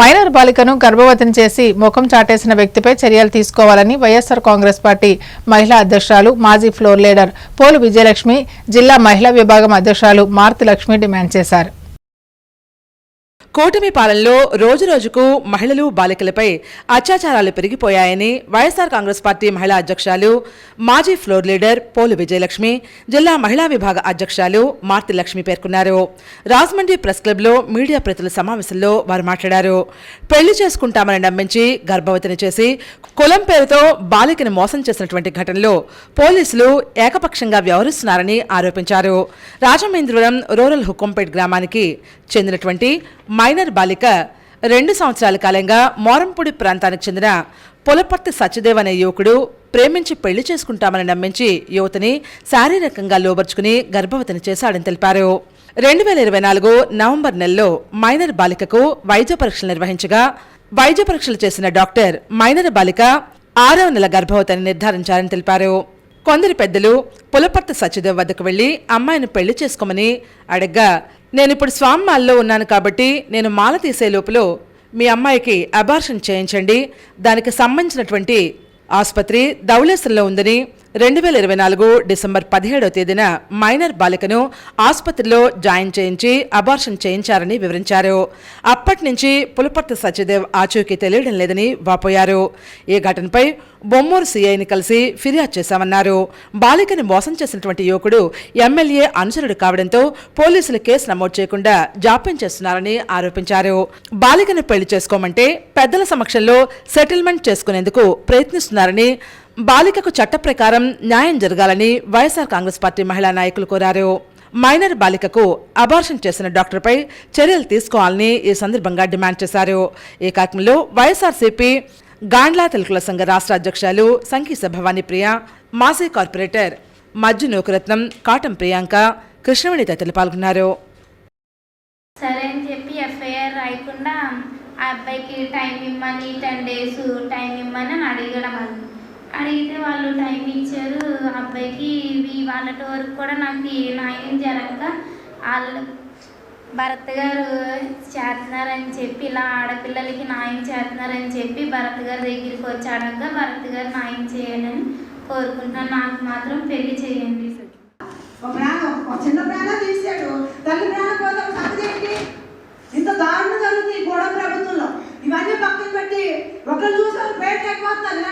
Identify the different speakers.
Speaker 1: Minor బాలికను గర్భవతిని చేసి ముఖం చాటేసిన వ్యక్తిపై చర్యలు తీసుకోవాలని వైఎస్సార్ కాంగ్రెస్ పార్టీ మహిళా అధ్యక్షురాలు మాజీ ఫ్లోర్ లీడర్ పోలు విజయలక్ష్మి జిల్లా మహిళా విభాగం అధ్యక్షురాలు మారుతి లక్ష్మి డిమాండ్ చేశారు.
Speaker 2: కూటమి పాలనలో రోజురోజుకు మహిళలు బాలికలపై అత్యాచారాలు పెరిగిపోయాయని వైఎస్ఆర్ కాంగ్రెస్ పార్టీ మహిళా అధ్యక్షాలు మాజీ ఫ్లోర్ లీడర్ పోలు విజయలక్ష్మి జిల్లా మహిళా విభాగ అధ్యక్షాలు మార్తి లక్ష్మి పేర్కొన్నారు. రాజమండ్రి ప్రెస్ క్లబ్లో మీడియా ప్రతినిధుల సమావేశంలో వారు మాట్లాడారు. పెళ్ళి చేసుకుంటామని నమ్మించి గర్భవతిని చేసి కులం పేరుతో బాలికను మోసం చేసినటువంటి ఘటనలో పోలీసులు ఏకపక్షంగా వ్యవహరిస్తున్నారని ఆరోపించారు. రాజమహేంద్రవరం రూరల్ హుకుంపేట్ గ్రామానికి చెందినటువంటి మైనర్ బాలిక రెండు సంవత్సరాల కాలంగా మోరంపూడి ప్రాంతానికి చెందిన పులపర్తి సత్యదేవ్ అనే యువకుడు ప్రేమించి పెళ్ళి చేసుకుంటామని నమ్మించి యువతిని శారీరకంగా లోబర్చుకుని గర్భవతిని చేశాడని తెలిపారు. రెండు వేల ఇరవై నాలుగు నవంబర్ నెలలో మైనర్ బాలికకు వైద్య పరీక్షలు నిర్వహించగా వైద్య పరీక్షలు చేసిన డాక్టర్ మైనర్ బాలిక ఆరవ నెల గర్భవతిని నిర్ధారించారని తెలిపారు. కొందరు పెద్దలు పులపర్తి సత్యదేవ్ వద్దకు వెళ్ళి అమ్మాయిని పెళ్ళి చేసుకోమని అడగ్గా నేను ఇప్పుడు స్వామిమాల్లో ఉన్నాను కాబట్టి నేను మాల తీసే లోపల మీ అమ్మాయికి అబార్షన్ చేయించండి. దానికి సంబంధించినటువంటి ఆసుపత్రి ధవళేశ్వరంలో ఉందని రెండు వేల ఇరవై నాలుగు డిసెంబర్ పదిహేడవ తేదీన మైనర్ బాలికను ఆసుపత్రిలో జాయిన్ చేయించి అబార్షన్ చేయించారని వివరించారు. అప్పటి నుంచి పులపర్తి సత్యదేవ్ ఆచూకీ తెలియడం లేదని వాపోయారు. ఈ ఘటనపై బొమ్మూరు సీఐని కలిసి ఫిర్యాదు చేశామన్నారు. బాలికని మోసం చేసినటువంటి యువకుడు ఎమ్మెల్యే అనుచరుడు కావడంతో పోలీసులు కేసు నమోదు చేయకుండా జాప్యం చేస్తున్నారని ఆరోపించారు. బాలికను పెళ్ళి చేసుకోమంటే పెద్దల సమక్షంలో సెటిల్మెంట్ చేసుకునేందుకు ప్రయత్నిస్తున్నారని బాలికకు చట్ట ప్రకారం న్యాయం జరగాలని వైఎస్ఆర్ కాంగ్రెస్ పార్టీ మహిళా నాయకులు కోరారు. మైనర్ బాలికకు అబార్షన్ చేసిన డాక్టర్పై చర్యలు తీసుకోవాలని ఈ సందర్భంగా డిమాండ్ చేశారు. ఈ కార్యక్రమంలో వైఎస్ఆర్సీపీ గాండ్లా తెలుగుల సంఘ రాష్ట్ర అధ్యక్షులు సంగీత భవానీ ప్రియ మాసీ కార్పొరేటర్ మజ్జు నూకరత్నం కాటం ప్రియాంక కృష్ణవేణి తదితరులు పాల్గొన్నారు.
Speaker 3: సరే అని చెప్పి ఎఫ్ఐఆర్ రాయకుండా ఆ అబ్బాయికి టైం ఇమ్మని టెన్ డేస్ టైం ఇమ్మని అడిగడం అడిగితే వాళ్ళు టైం ఇచ్చారు. అబ్బాయికి ఇవి వాళ్ళటి వరకు కూడా నాకు ఏ న్యాయం జరగక వాళ్ళు భరత్ గారు చేస్తున్నారని చెప్పి ఇలా ఆడపిల్లలకి న్యాయం చేస్తున్నారని చెప్పి భరత్ గారి దగ్గరికి వచ్చి అడగ భరత్ గారు న్యాయం చేయాలని కోరుకుంటున్నాను. నాకు మాత్రం పెళ్ళి చేయండి.
Speaker 4: ఇంత దారుణం జరుగుతుంది ప్రభుత్వంలో. ఇవన్నీ పక్కన పెట్టి ఒకరు చూసారు లేకపోతున్నారు